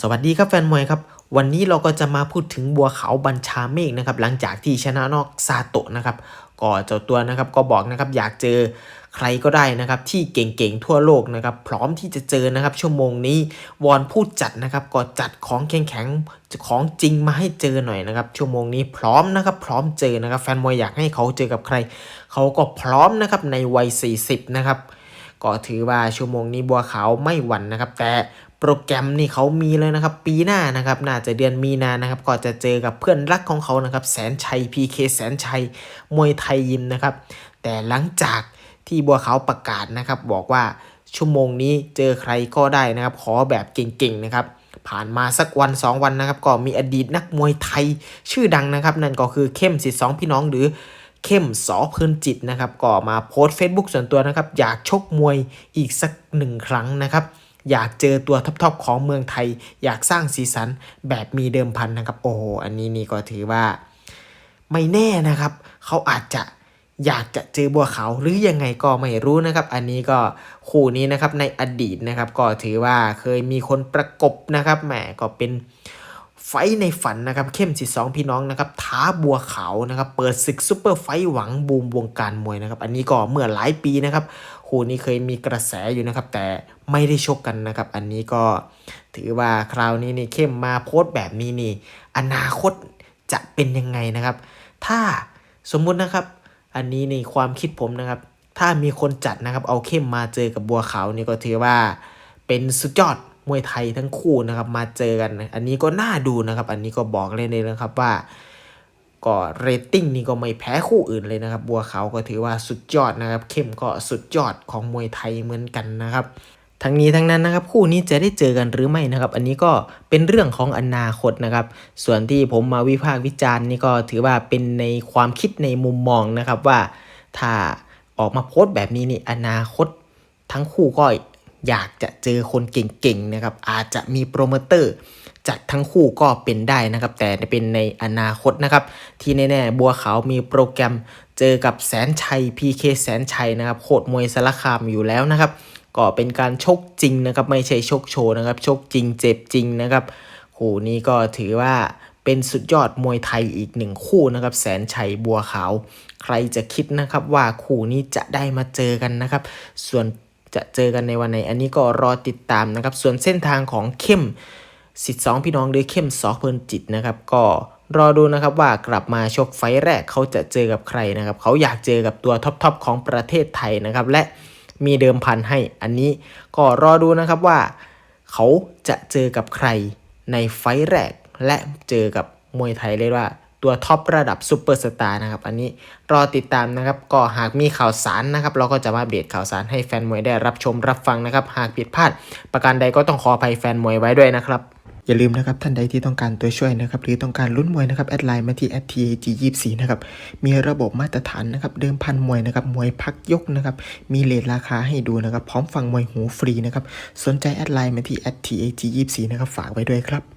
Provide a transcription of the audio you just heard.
สวัสดีครับแฟนมวยครับ วันนี้เราก็จะมาพูดถึงบัวขาวบัญชาเมฆนะครับหลังจากที่ชนะนอกซาโตะนะครับก็เจ้าตัวนะครับก็บอกนะครับอยากเจอใครก็ได้นะครับที่เก่งๆทั่วโลกนะครับพร้อมที่จะเจอนะครับชั่วโมงนี้วอนผู้จัดนะครับก็จัดของแข็งๆของจริงมาให้เจอหน่อยนะครับชั่วโมงนี้พร้อมนะครับพร้อมเจอนะครับแฟนมวยอยากให้เขาเจอกับใคร เขาก็พร้อมนะครับในวัย 40 นะครับก็ถือว่าชั่วโมงนี้บัวขาวไม่หวั่นนะครับ แต่ โปรแกรมนี่เขามีเลยนะครับ ปีหน้านะครับน่าจะเดือนมีนานะครับ ก็จะเจอกับเพื่อนรักของเขานะครับ แสนชัย PK แสนชัย มวยไทยยิมนะครับ แต่หลังจากที่บัวขาวประกาศนะครับ บอกว่าชั่วโมงนี้เจอใครก็ได้นะครับ ขอแบบเก่งๆนะครับ ผ่านมาสักวัน 2 วันนะครับ ก็มีอดีตนักมวยไทยชื่อดังนะครับ นั่นก็คือเข้มสิทธิ์สองพี่น้องหรือเข้มสอเพลินจิตนะครับ ก็มาโพสต์ Facebook ส่วนตัวนะครับ อยากชกมวยอีกสักหนึ่งครั้งนะครับ อยากเจอตัวท็อปๆของเมืองไทย อยากสร้างสีสันแบบมีเดิมพันนะครับโอ้โหอันนี้นี่ก็ถือว่า ไม่แน่นะครับ เขาอาจจะอยากจะเจอบัวขาวหรือยังไงก็ไม่รู้นะครับ อันนี้ก็คู่นี้นะครับในอดีตนะครับ ก็ถือว่าเคยมีคนประกบนะครับแหมก็เป็น ไฟในฝันนะครับเข้มสิสองพี่น้องนะครับท้าบัวขาวนะครับเปิดศึกซูเปอร์ไฟหวังบูมวงการมวยนะครับอันนี้ก็เมื่อหลายปีนะครับคู่นี้เคยมีกระแสอยู่นะครับแต่ไม่ได้ชกกันนะครับอันนี้ก็ถือว่าคราวนี้นี่เข้มมาโพสต์แบบนี้นี่อนาคตจะเป็นยังไงนะครับ ถ้าสมมุตินะครับอันนี้ในความคิดผมนะครับ ถ้ามีคนจัดนะครับเอาเข้มมาเจอกับบัวขาวนี่ก็ถือว่าเป็นสุดยอด มวยไทยทั้งคู่นะครับมาเจอกัน อันนี้ก็น่าดูนะครับ อันนี้ก็บอกเลยเลยนะครับว่าก็เรตติ้งนี่ก็ไม่แพ้คู่อื่นเลยนะครับ บัวขาวก็ถือว่าสุดยอดนะครับ เข้มก็สุดยอดของมวยไทยเหมือนกันนะครับ ทั้งนี้ทั้งนั้นนะครับ คู่นี้จะได้เจอกันหรือไม่นะครับ อันนี้ก็เป็นเรื่องของอนาคตนะครับ ส่วนที่ผมมาวิพากษ์วิจารณ์นี่ก็ถือว่าเป็นในความคิดในมุมมองนะครับว่าถ้าออกมาโพสต์แบบนี้นี่อนาคต ทั้งคู่ก็ อยากจะเจอคนเก่งๆนะครับอาจจะมีโปรโมเตอร์จัดทั้งคู่ก็เป็นได้นะครับ แต่เป็นในอนาคตนะครับ ที่แน่ๆ บัวขาวมีโปรแกรมเจอกับแสนชัย PK แสนชัยนะครับโคตรมวยสารคามอยู่แล้วนะครับ ก็เป็นการชกจริงนะครับไม่ใช่ชกโชว์นะครับชกจริงเจ็บจริงนะครับคู่นี้ก็ถือว่าเป็นสุดยอดมวยไทยอีกหนึ่งคู่นะครับ แสนชัยบัวขาว ใครจะคิดนะครับว่าคู่นี้จะได้มาเจอกันนะครับ ส่วน จะเจอกันในวันไหน อันนี้ก็รอติดตามนะครับ ส่วนเส้นทางของเข้มสิทธิ์สองพี่น้องหรือเข้มสอเพลินจิตนะครับ ก็รอดูนะครับว่ากลับมาชกไฟแรกเขาจะเจอกับใครนะครับ เขาอยากเจอกับตัวท็อปๆของประเทศไทยนะครับ และมีเดิมพันให้ อันนี้ก็รอดูนะครับว่า เขาจะเจอกับใครในไฟแรก และเจอกับมวยไทยเรียกว่า ตัวท็อประดับซูเปอร์สตาร์นะครับ อันนี้รอติดตามนะครับ ก็หากมีข่าวสารนะครับ เราก็จะมาอัปเดตข่าวสารให้แฟนมวยได้รับชมรับฟังนะครับ หากผิดพลาด ประการใดก็ต้องขออภัยแฟนมวยไว้ด้วยนะครับอย่าลืมนะครับท่านใดที่ต้องการตัวช่วยนะครับหรือต้องการลุ้นมวยนะครับแอดไลน์มาที่ @tag24 นะครับมีระบบมาตรฐานนะครับเดิมพันมวยนะครับมวยพักยกนะครับมีเลทราคาให้ดูนะครับพร้อมฟังมวยหูฟรีนะครับสนใจแอดไลน์มาที่ @tag24 นะครับฝากไว้ด้วยครับ